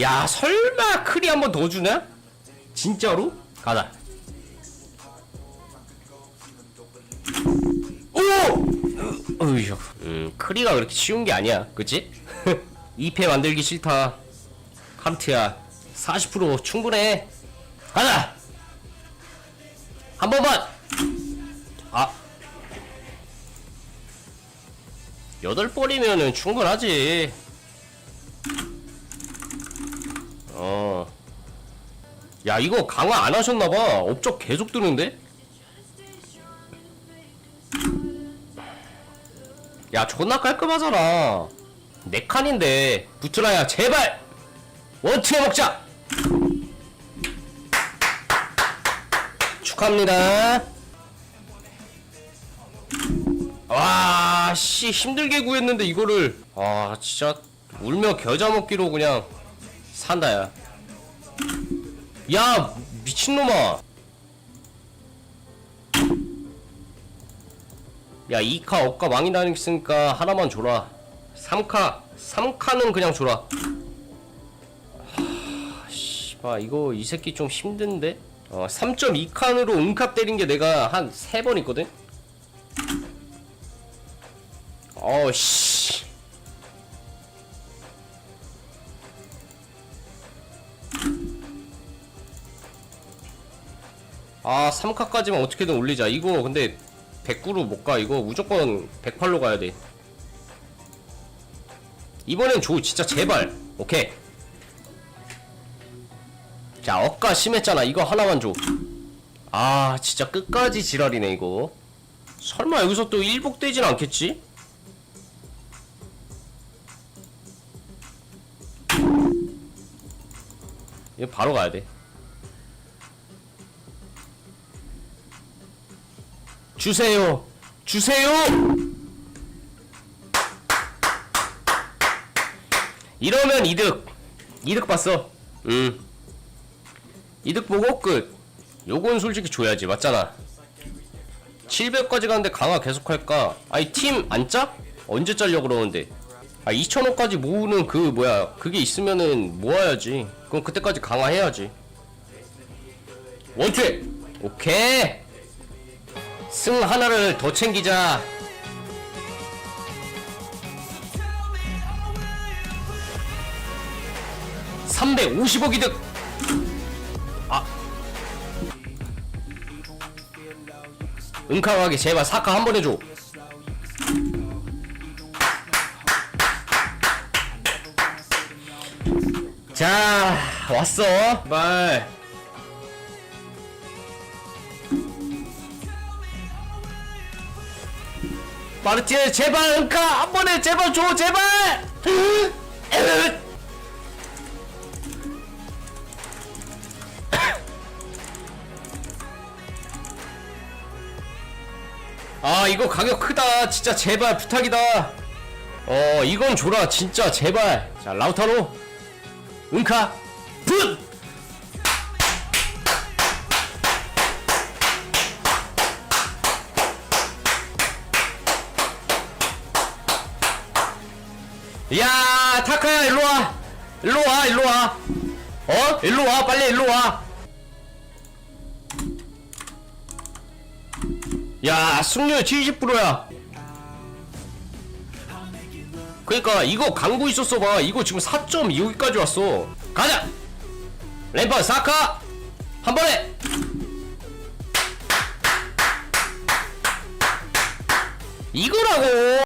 야 설마 크리 한 번 더 주냐? 진짜로? 가자. 음 크리가 그렇게 쉬운 게 아니야. 그치? 2패 만들기 싫다. 카르트야 40% 충분해. 가자! 한 번만! 아. 여덟 번이면은 충분하지 야, 이거 강화 안 하셨나봐. 업적 계속 뜨는데? 야, 존나 깔끔하잖아. 네 칸인데. 부트라야, 제발! 원투에 먹자! 축하합니다. 와, 씨, 힘들게 구했는데 이거를. 아, 진짜. 울며 겨자 먹기로 그냥. 산다 야. 야 미친놈아. 야 2카 억까 왕이 다니으니까 하나만 줘라. 3카 3카는 그냥 줘라. 하, 씨발 이거 이 새끼 좀 힘든데? 어 3.2칸으로 음값 때린 게 내가 한 3번 있거든? 어씨 아 3카까지만 어떻게든 올리자. 이거 근데 109로 못 가. 이거 무조건 108로 가야 돼. 이번엔 줘 진짜 제발. 오케이. 자 억가 심했잖아. 이거 하나만 줘아 진짜 끝까지 지랄이네 이거. 설마 여기서 또 일복되진 않겠지? 이거 바로 가야 돼 주세요. 주세요. 이러면 이득. 이득 봤어. 음. 이득 보고 끝. 요건 솔직히 줘야지. 맞잖아. 700까지 가는데 강화 계속 할까? 아니 팀 안 짜? 언제 짜려 그러는데? 아 2,000원까지 모으는 그 뭐야 그게 있으면은 모아야지. 그럼 그때까지 강화해야지. 원투 오케이. 승 하나를 더 챙기자. (350억) 이득. 아. 응카하게 제발 사카 한 번 해줘. 자 왔어. 말 마르티에 제발 응카 한 번에 제발 줘 제발! 아 이거 가격 크다. 진짜 제발 부탁이다. 어 이건 줘라. 진짜 제발. 자 라우타로. 응카 풋 야 타카야 일로와. 일로와 일로와. 어? 일로와 빨리 일로와. 야 승률 70%야. 그니까 이거 강구 있었어 봐. 이거 지금 4.25까지 왔어. 가자! 램퍼 사카! 한 번에! 이거라고